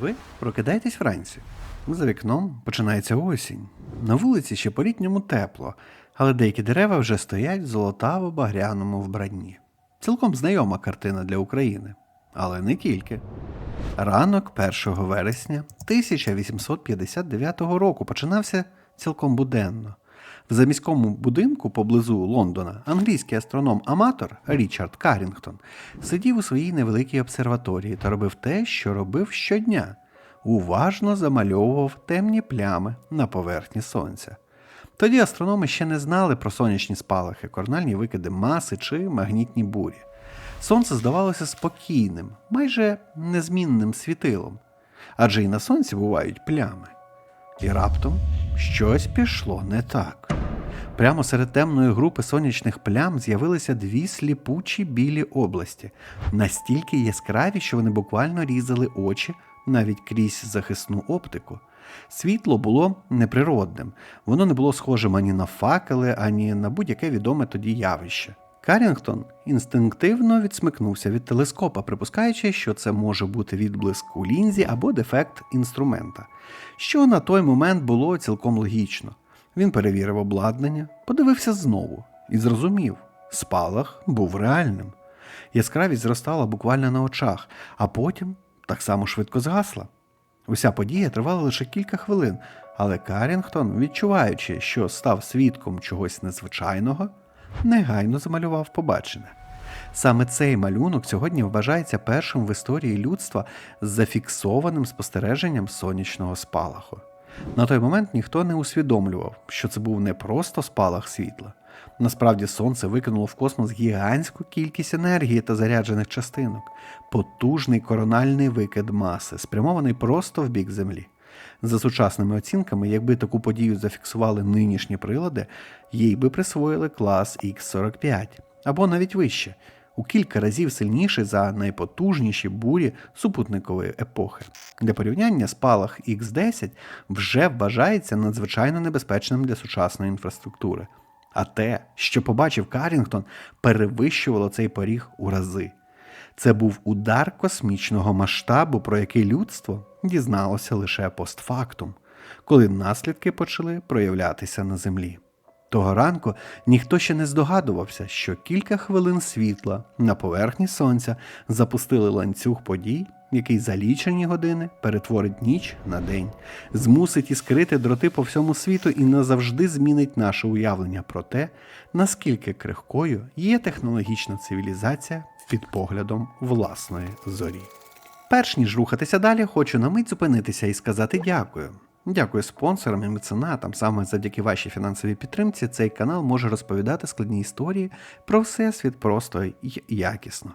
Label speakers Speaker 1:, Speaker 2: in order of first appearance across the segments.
Speaker 1: Ви прокидаєтесь вранці. За вікном починається осінь. На вулиці ще по-літньому тепло, але деякі дерева вже стоять в золотаво-багряному вбранні. Цілком знайома картина для України, але не тільки. Ранок 1 вересня 1859 року починався цілком буденно. В заміському будинку поблизу Лондона англійський астроном-аматор Річард Карінгтон сидів у своїй невеликій обсерваторії та робив те, що робив щодня уважно замальовував темні плями на поверхні сонця. Тоді астрономи ще не знали про сонячні спалахи, корональні викиди маси чи магнітні бурі. Сонце здавалося спокійним, майже незмінним світилом, адже і на сонці бувають плями. І раптом щось пішло не так. Прямо серед темної групи сонячних плям з'явилися дві сліпучі білі області, настільки яскраві, що вони буквально різали очі навіть крізь захисну оптику. Світло було неприродним, воно не було схожим ані на факели, ані на будь-яке відоме тоді явище. Карінгтон інстинктивно відсмикнувся від телескопа, припускаючи, що це може бути відблиск у лінзі або дефект інструмента, що на той момент було цілком логічно. Він перевірив обладнання, подивився знову і зрозумів, спалах був реальним. Яскравість зростала буквально на очах, а потім так само швидко згасла. Уся подія тривала лише кілька хвилин, але Карінгтон, відчуваючи, що став свідком чогось незвичайного, негайно замалював побачене. Саме цей малюнок сьогодні вважається першим в історії людства з зафіксованим спостереженням сонячного спалаху. На той момент ніхто не усвідомлював, що це був не просто спалах світла. Насправді сонце викинуло в космос гігантську кількість енергії та заряджених частинок, потужний корональний викид маси, спрямований просто в бік Землі. За сучасними оцінками, якби таку подію зафіксували нинішні прилади, їй би присвоїли клас X45 або навіть вище, у кілька разів сильніший за найпотужніші бурі супутникової епохи. Для порівняння спалах X10 вже вважається надзвичайно небезпечним для сучасної інфраструктури. А те, що побачив Карінгтон, перевищувало цей поріг у рази. Це був удар космічного масштабу, про який людство дізналося лише постфактум, коли наслідки почали проявлятися на землі. Того ранку ніхто ще не здогадувався, що кілька хвилин світла на поверхні сонця запустили ланцюг подій, який за лічені години перетворить ніч на день, змусить іскрити дроти по всьому світу і назавжди змінить наше уявлення про те, наскільки крихкою є технологічна цивілізація під поглядом власної зорі. Перш ніж рухатися далі, хочу на мить зупинитися і сказати дякую. Дякую спонсорам і меценатам. Саме завдяки вашій фінансовій підтримці цей канал може розповідати складні історії про всесвіт просто і якісно.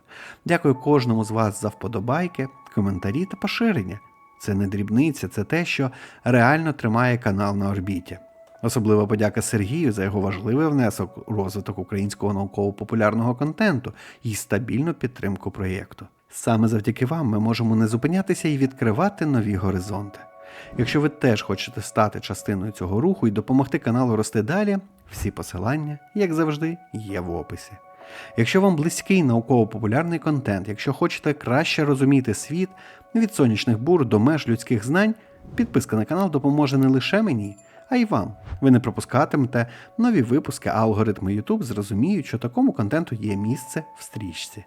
Speaker 1: Дякую кожному з вас за вподобайки, коментарі та поширення. Це не дрібниця, це те, що реально тримає канал на орбіті. Особлива подяка Сергію за його важливий внесок у розвиток українського науково-популярного контенту і стабільну підтримку проєкту. Саме завдяки вам ми можемо не зупинятися і відкривати нові горизонти. Якщо ви теж хочете стати частиною цього руху і допомогти каналу рости далі, всі посилання, як завжди, є в описі. Якщо вам близький науково-популярний контент, якщо хочете краще розуміти світ від сонячних бур до меж людських знань, підписка на канал допоможе не лише мені, а й вам. Ви не пропускатимете нові випуски, а алгоритми YouTube зрозуміють, що такому контенту є місце в стрічці.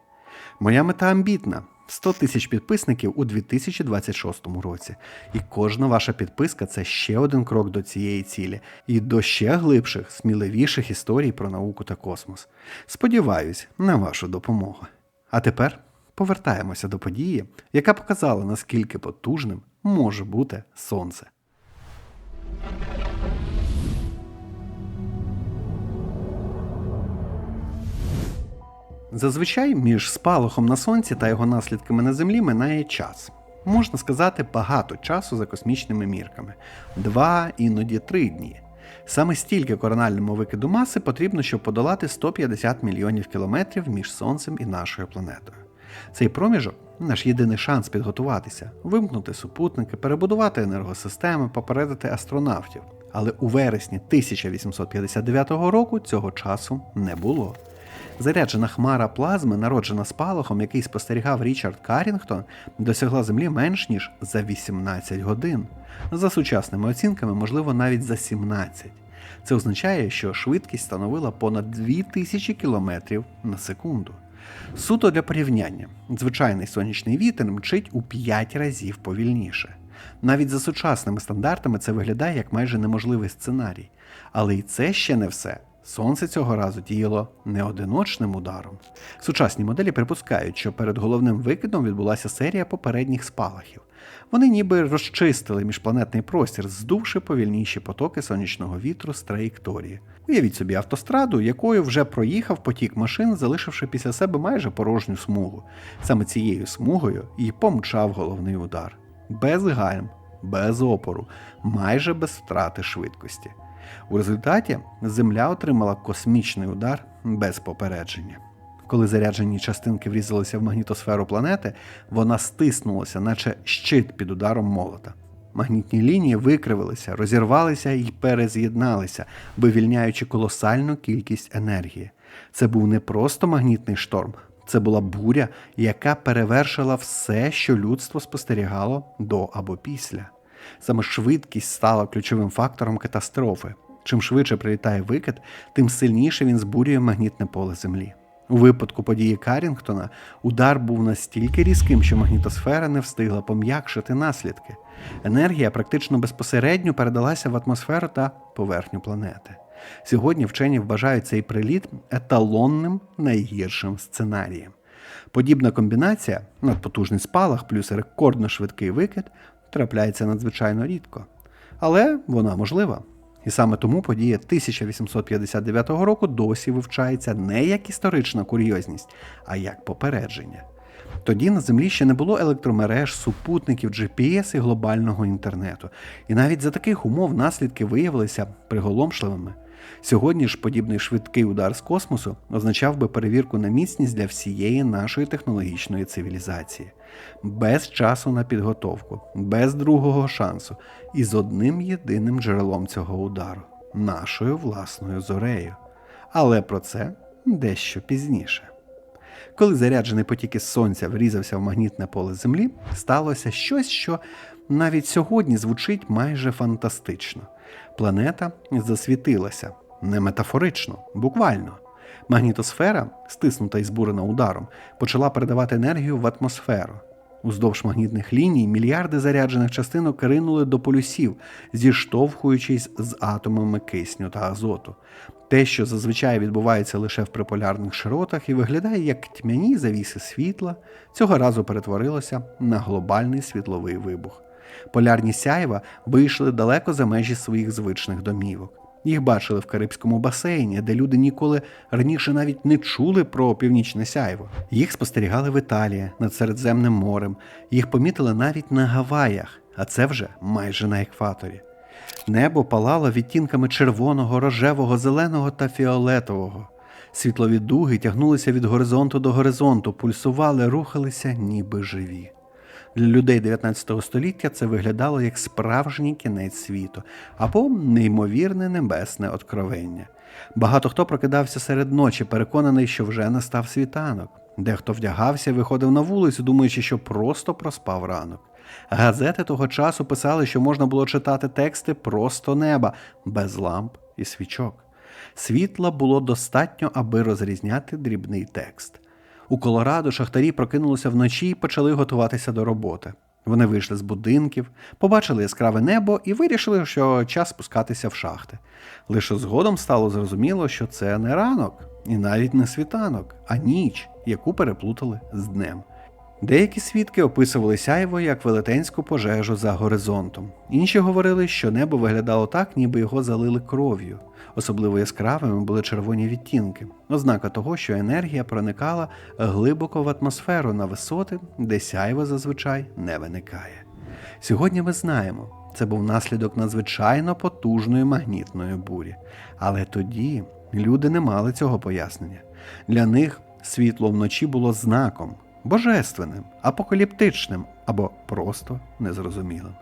Speaker 1: Моя мета амбітна 100 тисяч підписників у 2026 році. І кожна ваша підписка це ще один крок до цієї цілі і до ще глибших, сміливіших історій про науку та космос. Сподіваюсь на вашу допомогу. А тепер повертаємося до події, яка показала, наскільки потужним може бути сонце. Зазвичай між спалахом на сонці та його наслідками на землі минає час. Можна сказати, багато часу за космічними мірками два, іноді три дні. Саме стільки корональному викиду маси потрібно, щоб подолати 150 мільйонів кілометрів між сонцем і нашою планетою. Цей проміжок наш єдиний шанс підготуватися, вимкнути супутники, перебудувати енергосистеми, попередити астронавтів. Але у вересні 1859 року цього часу не було. Заряджена хмара плазми, народжена спалахом, який спостерігав Річард Карінгтон, досягла Землі менш ніж за 18 годин. За сучасними оцінками, можливо, навіть за 17. Це означає, що швидкість становила понад 2000 км на секунду. Суто для порівняння, звичайний сонячний вітер мчить у 5 разів повільніше. Навіть за сучасними стандартами це виглядає як майже неможливий сценарій. Але і це ще не все. Сонце цього разу діяло не одиночним ударом. Сучасні моделі припускають, що перед головним викидом відбулася серія попередніх спалахів. Вони ніби розчистили міжпланетний простір, здувши повільніші потоки сонячного вітру з траєкторії. Уявіть собі автостраду, якою вже проїхав потік машин, залишивши після себе майже порожню смугу. Саме цією смугою і помчав головний удар. Без гальм, без опору, майже без втрати швидкості. У результаті Земля отримала космічний удар без попередження. Коли заряджені частинки врізалися в магнітосферу планети, вона стиснулася, наче щит під ударом молота. Магнітні лінії викривилися, розірвалися і перез'єдналися, вивільняючи колосальну кількість енергії. Це був не просто магнітний шторм, це була буря, яка перевершила все, що людство спостерігало до або після. Саме швидкість стала ключовим фактором катастрофи. Чим швидше прилітає викид, тим сильніше він збурює магнітне поле Землі. У випадку події Карінгтона удар був настільки різким, що магнітосфера не встигла пом'якшити наслідки. Енергія практично безпосередньо передалася в атмосферу та поверхню планети. Сьогодні вчені вважають цей приліт еталонним найгіршим сценарієм. Подібна комбінація, надпотужний спалах плюс рекордно швидкий викид, трапляється надзвичайно рідко. Але вона можлива. І саме тому подія 1859 року досі вивчається не як історична курйозність, а як попередження. Тоді на землі ще не було електромереж, супутників, GPS і глобального інтернету. І навіть за таких умов наслідки виявилися приголомшливими. Сьогодні ж подібний швидкий удар з космосу означав би перевірку на міцність для всієї нашої технологічної цивілізації, без часу на підготовку, без другого шансу і з одним єдиним джерелом цього удару нашою власною зорею. Але про це дещо пізніше. Коли заряджений потік із сонця врізався в магнітне поле Землі, сталося щось, що навіть сьогодні звучить майже фантастично. Планета засвітилася не метафорично, буквально. Магнітосфера, стиснута і збурена ударом, почала передавати енергію в атмосферу. Уздовж магнітних ліній мільярди заряджених частинок ринули до полюсів, зіштовхуючись з атомами кисню та азоту. Те, що зазвичай відбувається лише в приполярних широтах і виглядає як тьмяні завіси світла, цього разу перетворилося на глобальний світловий вибух. Полярні сяйва вийшли далеко за межі своїх звичних домівок. Їх бачили в Карибському басейні, де люди ніколи раніше навіть не чули про північне сяйво. Їх спостерігали в Італії над Середземним морем, їх помітили навіть на Гаваях, а це вже майже на екваторі. Небо палало відтінками червоного, рожевого, зеленого та фіолетового. Світлові дуги тягнулися від горизонту до горизонту, пульсували, рухалися, ніби живі. Для людей 19 століття це виглядало як справжній кінець світу або неймовірне небесне откровення. Багато хто прокидався серед ночі, переконаний, що вже настав світанок. Дехто вдягався і виходив на вулицю, думаючи, що просто проспав ранок. Газети того часу писали, що можна було читати тексти просто неба, без ламп і свічок. Світла було достатньо, аби розрізняти дрібний текст. У Колорадо шахтарі прокинулися вночі і почали готуватися до роботи. Вони вийшли з будинків, побачили яскраве небо і вирішили, що час спускатися в шахти. Лише згодом стало зрозуміло, що це не ранок і навіть не світанок, а ніч, яку переплутали з днем. Деякі свідки описували сяйво як велетенську пожежу за горизонтом. Інші говорили, що небо виглядало так, ніби його залили кров'ю. Особливо яскравими були червоні відтінки, ознака того, що енергія проникала глибоко в атмосферу на висоти, де сяйво зазвичай не виникає. Сьогодні ми знаємо, це був наслідок надзвичайно потужної магнітної бурі. Але тоді люди не мали цього пояснення. Для них світло вночі було знаком, божественним, апокаліптичним або просто незрозумілим.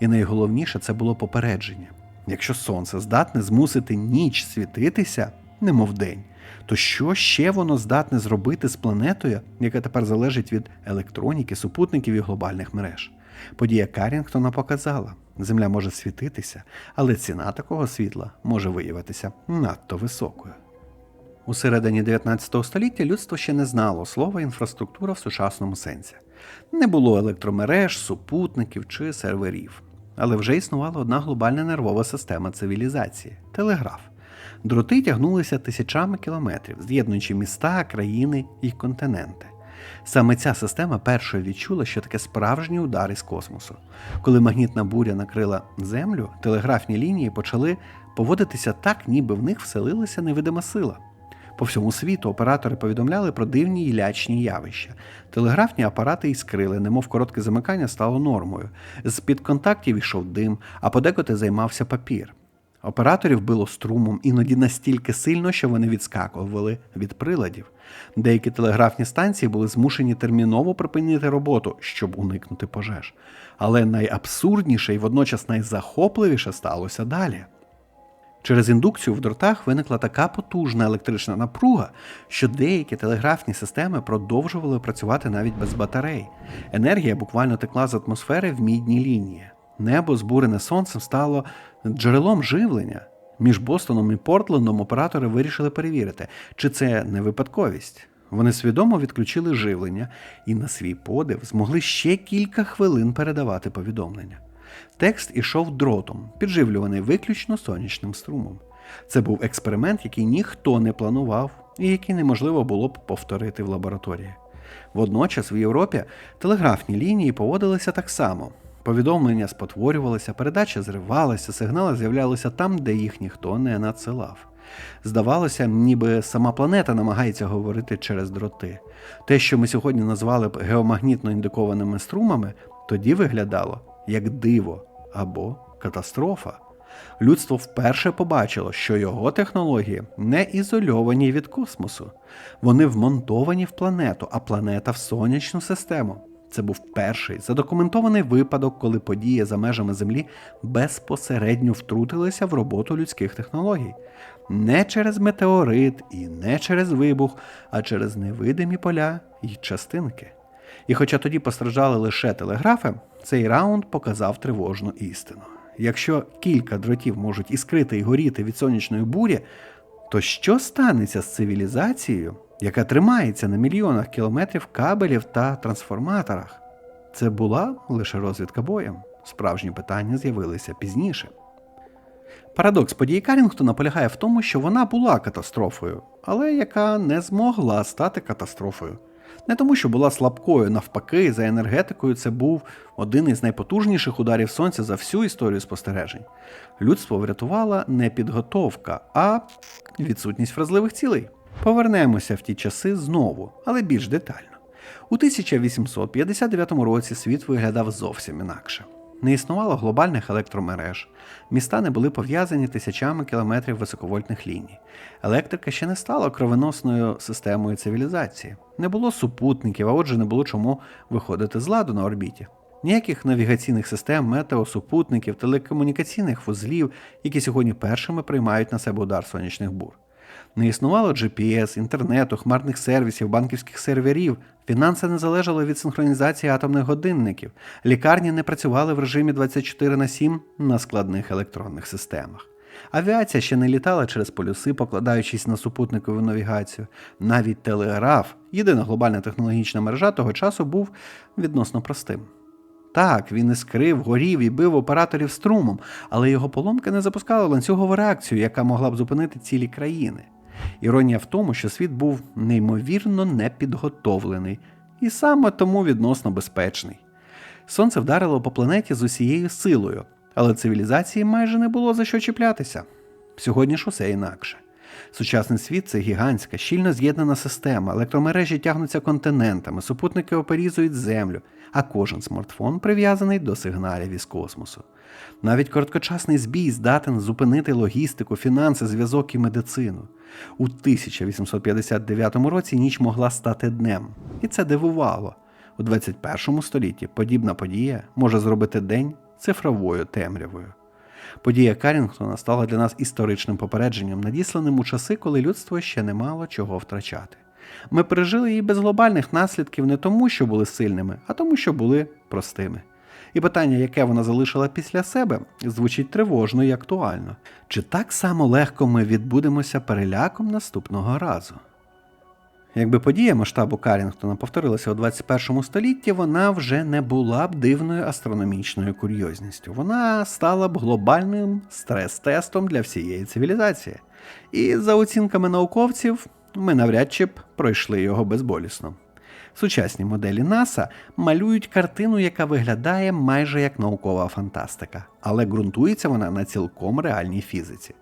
Speaker 1: І найголовніше це було попередження. Якщо сонце здатне змусити ніч світитися, немов день, То що ще воно здатне зробити з планетою, яка тепер залежить від електроніки, супутників і глобальних мереж? Подія Карінгтона показала, Земля може світитися, але ціна такого світла може виявитися надто високою. У середині 19 століття людство ще не знало слова інфраструктура в сучасному сенсі. Не було електромереж, супутників чи серверів. Але вже існувала одна глобальна нервова система цивілізації телеграф. Дроти тягнулися тисячами кілометрів, з'єднуючи міста, країни і континенти. Саме ця система першою відчула, що таке справжній удар із космосу. Коли магнітна буря накрила Землю, телеграфні лінії почали поводитися так, ніби в них вселилася невидима сила. По всьому світу оператори повідомляли про дивні і лячні явища. Телеграфні апарати іскрили, немов коротке замикання стало нормою. З під контактів йшов дим, а подекуди займався папір. Операторів било струмом, іноді настільки сильно, що вони відскакували від приладів. Деякі телеграфні станції були змушені терміново припинити роботу, щоб уникнути пожеж. Але найабсурдніше і водночас найзахопливіше сталося далі. Через індукцію в дротах виникла така потужна електрична напруга, що деякі телеграфні системи продовжували працювати навіть без батарей. Енергія буквально текла з атмосфери в мідні лінії. Небо, збурене сонцем, стало джерелом живлення. Між Бостоном і Портлендом оператори вирішили перевірити, чи це не випадковість. Вони свідомо відключили живлення і на свій подив змогли ще кілька хвилин передавати повідомлення. Текст ішов дротом, підживлюваний виключно сонячним струмом. Це був експеримент, який ніхто не планував і який неможливо було б повторити в лабораторії. Водночас в Європі телеграфні лінії поводилися так само. Повідомлення спотворювалися, передача зривалася, сигнали з'являлися там, де їх ніхто не надсилав. Здавалося, ніби сама планета намагається говорити через дроти. Те, що ми сьогодні назвали б геомагнітно індикованими струмами, тоді виглядало як диво або катастрофа. Людство вперше побачило, що його технології не ізольовані від космосу. Вони вмонтовані в планету, а планета в сонячну систему. Це був перший задокументований випадок, коли події за межами Землі безпосередньо втрутилися в роботу людських технологій. Не через метеорит і не через вибух, а через невидимі поля і частинки. І хоча тоді постраждали лише телеграфи, цей раунд показав тривожну істину. Якщо кілька дротів можуть іскрити і горіти від сонячної бурі, то що станеться з цивілізацією, яка тримається на мільйонах кілометрів кабелів та трансформаторах? Це була лише розвідка боєм. Справжні питання з'явилися пізніше. Парадокс події Карінгтона полягає в тому, що вона була катастрофою, але яка не змогла стати катастрофою. Не тому, що була слабкою, навпаки, за енергетикою це був один із найпотужніших ударів сонця за всю історію спостережень. Людство врятувала не підготовка, а відсутність вразливих цілей. Повернемося в ті часи знову, але більш детально. У 1859 році світ виглядав зовсім інакше. Не існувало глобальних електромереж, міста не були пов'язані тисячами кілометрів високовольтних ліній. Електрика ще не стала кровоносною системою цивілізації. Не було супутників, а отже, не було чому виходити з ладу на орбіті. Ніяких навігаційних систем, метеосупутників, телекомунікаційних вузлів, які сьогодні першими приймають на себе удар сонячних бур. Не існувало GPS, інтернету, хмарних сервісів, банківських серверів, фінанси не залежали від синхронізації атомних годинників, лікарні не працювали в режимі 24 на 7 на складних електронних системах. Авіація ще не літала через полюси, покладаючись на супутникову навігацію. Навіть телеграф, єдина глобальна технологічна мережа того часу, був відносно простим. Так, він іскрив, горів і бив операторів струмом, але його поломка не запускала ланцюгову реакцію, яка могла б зупинити цілі країни. Іронія в тому, що світ був неймовірно непідготовлений і саме тому відносно безпечний. Сонце вдарило по планеті з усією силою, але цивілізації майже не було за що чіплятися. Сьогодні ж усе інакше. Сучасний світ це гігантська, щільно з'єднана система, електромережі тягнуться континентами, супутники оперізують землю, а кожен смартфон прив'язаний до сигналів із космосу. Навіть короткочасний збій здатен зупинити логістику, фінанси, зв'язок і медицину. У 1859 році ніч могла стати днем, і це дивувало. У 21 столітті подібна подія може зробити день цифровою темрявою. Подія Карінгтона стала для нас історичним попередженням, надісланим у часи, коли людство ще не мало чого втрачати. Ми пережили її без глобальних наслідків не тому, що були сильними, а тому, що були простими. І питання, яке вона залишила після себе, звучить тривожно і актуально. Чи так само легко ми відбудемося переляком наступного разу? Якби подія масштабу Карінгтона повторилася у 21 столітті, вона вже не була б дивною астрономічною курйозністю. Вона стала б глобальним стрес-тестом для всієї цивілізації. І за оцінками науковців, ми навряд чи б пройшли його безболісно. Сучасні моделі НАСА малюють картину, яка виглядає майже як наукова фантастика, але ґрунтується вона на цілком реальній фізиці.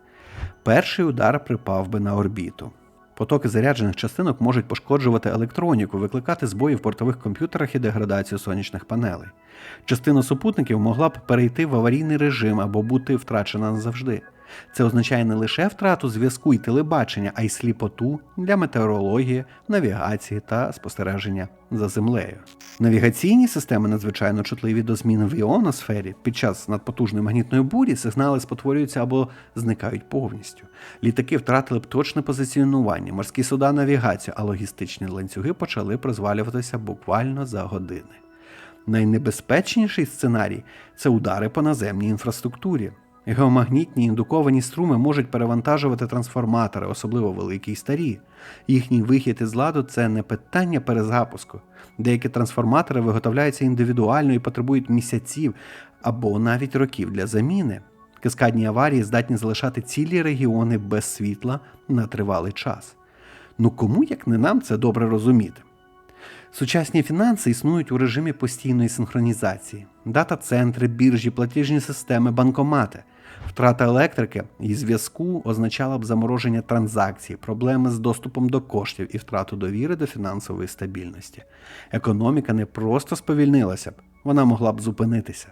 Speaker 1: Перший удар припав би на орбіту. Потоки заряджених частинок можуть пошкоджувати електроніку, викликати збої в портових комп'ютерах і деградацію сонячних панелей. Частина супутників могла б перейти в аварійний режим або бути втрачена назавжди. Це означає не лише втрату зв'язку і телебачення, а й сліпоту для метеорології, навігації та спостереження за землею. Навігаційні системи надзвичайно чутливі до змін в іоносфері. Під час надпотужної магнітної бурі сигнали спотворюються або зникають повністю. Літаки втратили б точне позиціонування, морські суда навігацію, а логістичні ланцюги почали розвалюватися буквально за години. Найнебезпечніший сценарій це удари по наземній інфраструктурі. Геомагнітні індуковані струми можуть перевантажувати трансформатори, особливо великі й старі. Їхній вихід із ладу це не питання перезапуску. Деякі трансформатори виготовляються індивідуально і потребують місяців або навіть років для заміни. Каскадні аварії здатні залишати цілі регіони без світла на тривалий час. Ну кому як не нам це добре розуміти? Сучасні фінанси існують у режимі постійної синхронізації: дата-центри, біржі, платіжні системи, банкомати. Втрата електрики і зв'язку означала б замороження транзакцій, проблеми з доступом до коштів і втрату довіри до фінансової стабільності. Економіка не просто сповільнилася б, вона могла б зупинитися.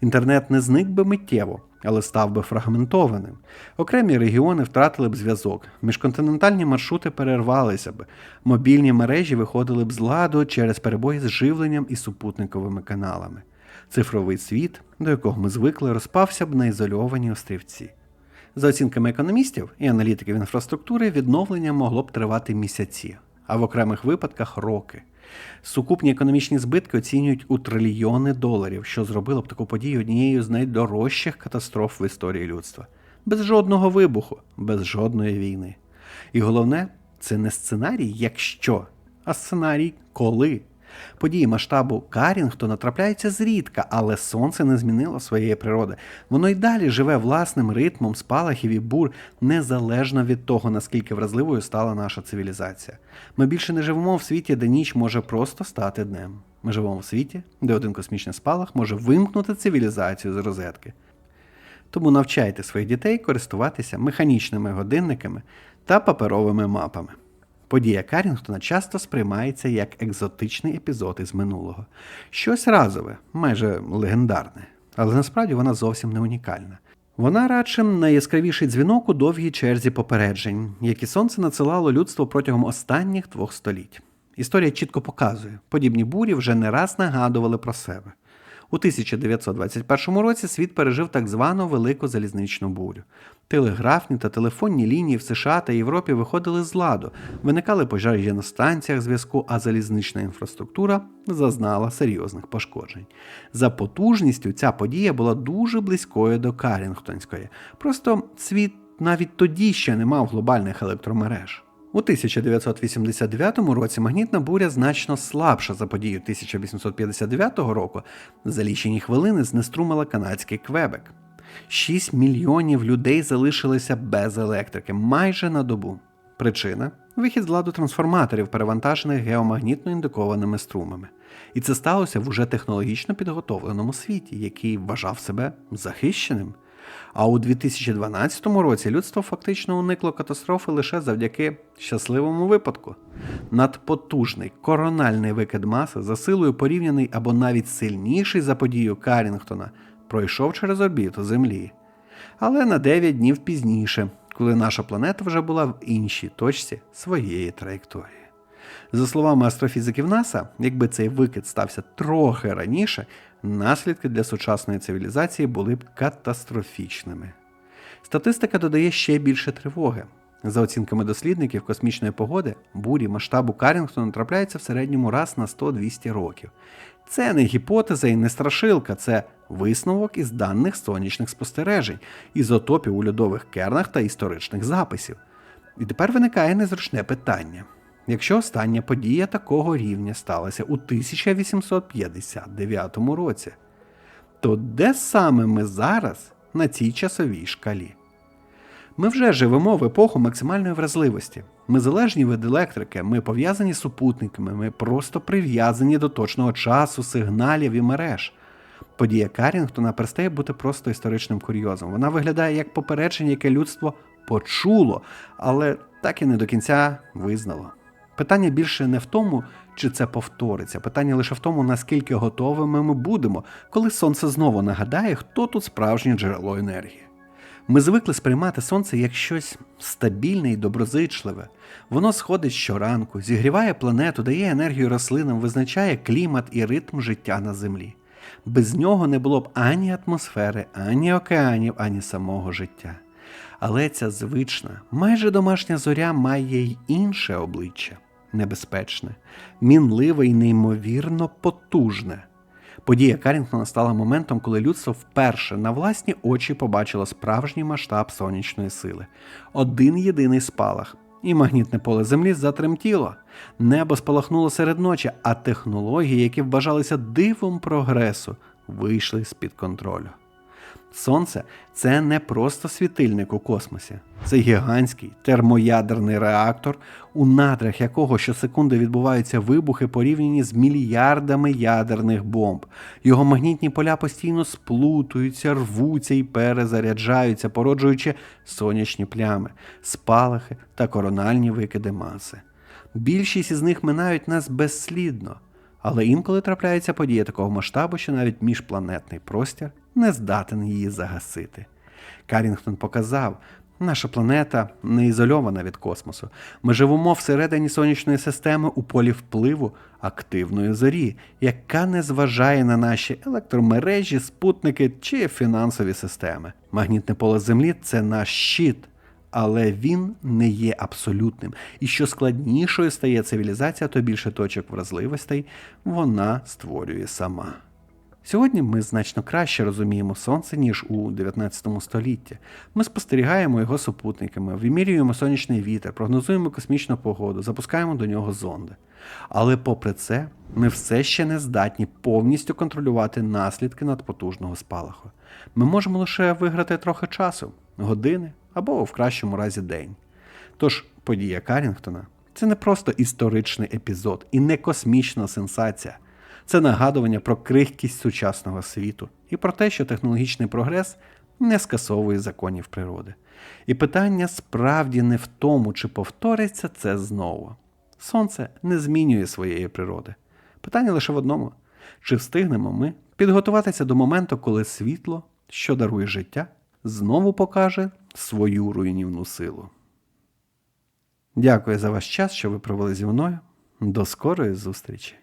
Speaker 1: Інтернет не зник би миттєво, але став би фрагментованим. Окремі регіони втратили б зв'язок, міжконтинентальні маршрути перервалися б, мобільні мережі виходили б з ладу через перебої з живленням і супутниковими каналами. Цифровий світ, до якого ми звикли, розпався б на ізольовані острівці. За оцінками економістів і аналітиків інфраструктури, відновлення могло б тривати місяці, а в окремих випадках роки. Сукупні економічні збитки оцінюють у трильйони доларів, що зробило б таку подію однією з найдорожчих катастроф в історії людства. Без жодного вибуху, без жодної війни. І головне, це не сценарій, якщо, а сценарій коли. Події масштабу Карінгтона трапляються зрідка, але сонце не змінило своєї природи. Воно й далі живе власним ритмом спалахів і бур, незалежно від того, наскільки вразливою стала наша цивілізація. Ми більше не живемо в світі, де ніч може просто стати днем. Ми живемо в світі, де один космічний спалах може вимкнути цивілізацію з розетки. Тому навчайте своїх дітей користуватися механічними годинниками та паперовими мапами. Подія Карінгтона часто сприймається як екзотичний епізод із минулого, щось разове, майже легендарне, але насправді вона зовсім не унікальна. Вона радше найяскравіший дзвінок у довгій черзі попереджень, які сонце надсилало людство протягом останніх двох століть. Історія чітко показує, подібні бурі вже не раз нагадували про себе. У 1921 році світ пережив так звану велику залізничну бурю. Телеграфні та телефонні лінії в США та Європі виходили з ладу, виникали пожежі на станціях зв'язку, а залізнична інфраструктура зазнала серйозних пошкоджень. За потужністю ця подія була дуже близькою до Карінгтонської. Просто світ навіть тоді ще не мав глобальних електромереж. У 1989 році магнітна буря значно слабша за подію 1859 року. За лічені хвилини знеструмила канадський Квебек. 6 мільйонів людей залишилися без електрики майже на добу. Причина вихід з ладу трансформаторів, перевантажених геомагнітно індукованими струмами. І це сталося в уже технологічно підготовленому світі, який вважав себе захищеним. А у 2012 році людство фактично уникло катастрофи лише завдяки щасливому випадку. Надпотужний корональний викид маси за силою порівняний або навіть сильніший за подію Карінгтона пройшов через орбіту Землі. Але на 9 днів пізніше, коли наша планета вже була в іншій точці своєї траєкторії. За словами астрофізиків НАСА, якби цей викид стався трохи раніше, наслідки для сучасної цивілізації були б катастрофічними. Статистика додає ще більше тривоги. За оцінками дослідників космічної погоди, бурі масштабу Карінгтона трапляються в середньому раз на 100-200 років. Це не гіпотеза і не страшилка, це висновок із даних сонячних спостережень, ізотопів у льодових кернах та історичних записів. І тепер виникає незручне питання. Якщо остання подія такого рівня сталася у 1859 році, то де саме ми зараз на цій часовій шкалі? Ми вже живемо в епоху максимальної вразливості. Ми залежні від електрики, ми пов'язані з супутниками, ми просто прив'язані до точного часу, сигналів і мереж. Подія Карінгтона перестає бути просто історичним курйозом. Вона виглядає як попередження, яке людство почуло, але так і не до кінця визнало. Питання більше не в тому, чи це повториться. Питання лише в тому, наскільки готовими ми будемо, коли сонце знову нагадає, хто тут справжнє джерело енергії. Ми звикли сприймати сонце як щось стабільне і доброзичливе. Воно сходить щоранку, зігріває планету, дає енергію рослинам, визначає клімат і ритм життя на землі. Без нього не було б ані атмосфери, ані океанів, ані самого життя. Але ця звична, майже домашня зоря має й інше обличчя небезпечне, мінливе і неймовірно потужне. Подія Карінгтона стала моментом, коли людство вперше на власні очі побачило справжній масштаб сонячної сили. Один єдиний спалах, і магнітне поле Землі затремтіло. Небо спалахнуло серед ночі, а технології, які вважалися дивом прогресу, вийшли з-під контролю. Сонце це не просто світильник у космосі, це гігантський термоядерний реактор, у надрах якого щосекунди відбуваються вибухи порівняні з мільярдами ядерних бомб. Його магнітні поля постійно сплутуються, рвуться і перезаряджаються, породжуючи сонячні плями, спалахи та корональні викиди маси. Більшість із них минають нас безслідно. Але інколи трапляється подія такого масштабу, що навіть міжпланетний простір не здатен її загасити. Карінгтон показав, наша планета не ізольована від космосу. Ми живемо всередині сонячної системи у полі впливу активної зорі, яка не зважає на наші електромережі, спутники чи фінансові системи. Магнітне поле Землі це наш щит. Але він не є абсолютним. І що складнішою стає цивілізація, то більше точок вразливостей вона створює сама. Сьогодні ми значно краще розуміємо сонце, ніж у 19 столітті. Ми спостерігаємо його супутниками, вимірюємо сонячний вітер, прогнозуємо космічну погоду, запускаємо до нього зонди. Але попри це, ми все ще не здатні повністю контролювати наслідки надпотужного спалаху. Ми можемо лише виграти трохи часу, години або в кращому разі день. Тож подія Карінгтона це не просто історичний епізод і не космічна сенсація. Це нагадування про крихкість сучасного світу і про те, що технологічний прогрес не скасовує законів природи. І питання справді не в тому, чи повториться це знову. Сонце не змінює своєї природи. Питання лише в одному: чи встигнемо ми підготуватися до моменту, коли світло, що дарує життя, знову покаже свою руйнівну силу. Дякую за ваш час, що ви провели зі мною. До скорої зустрічі!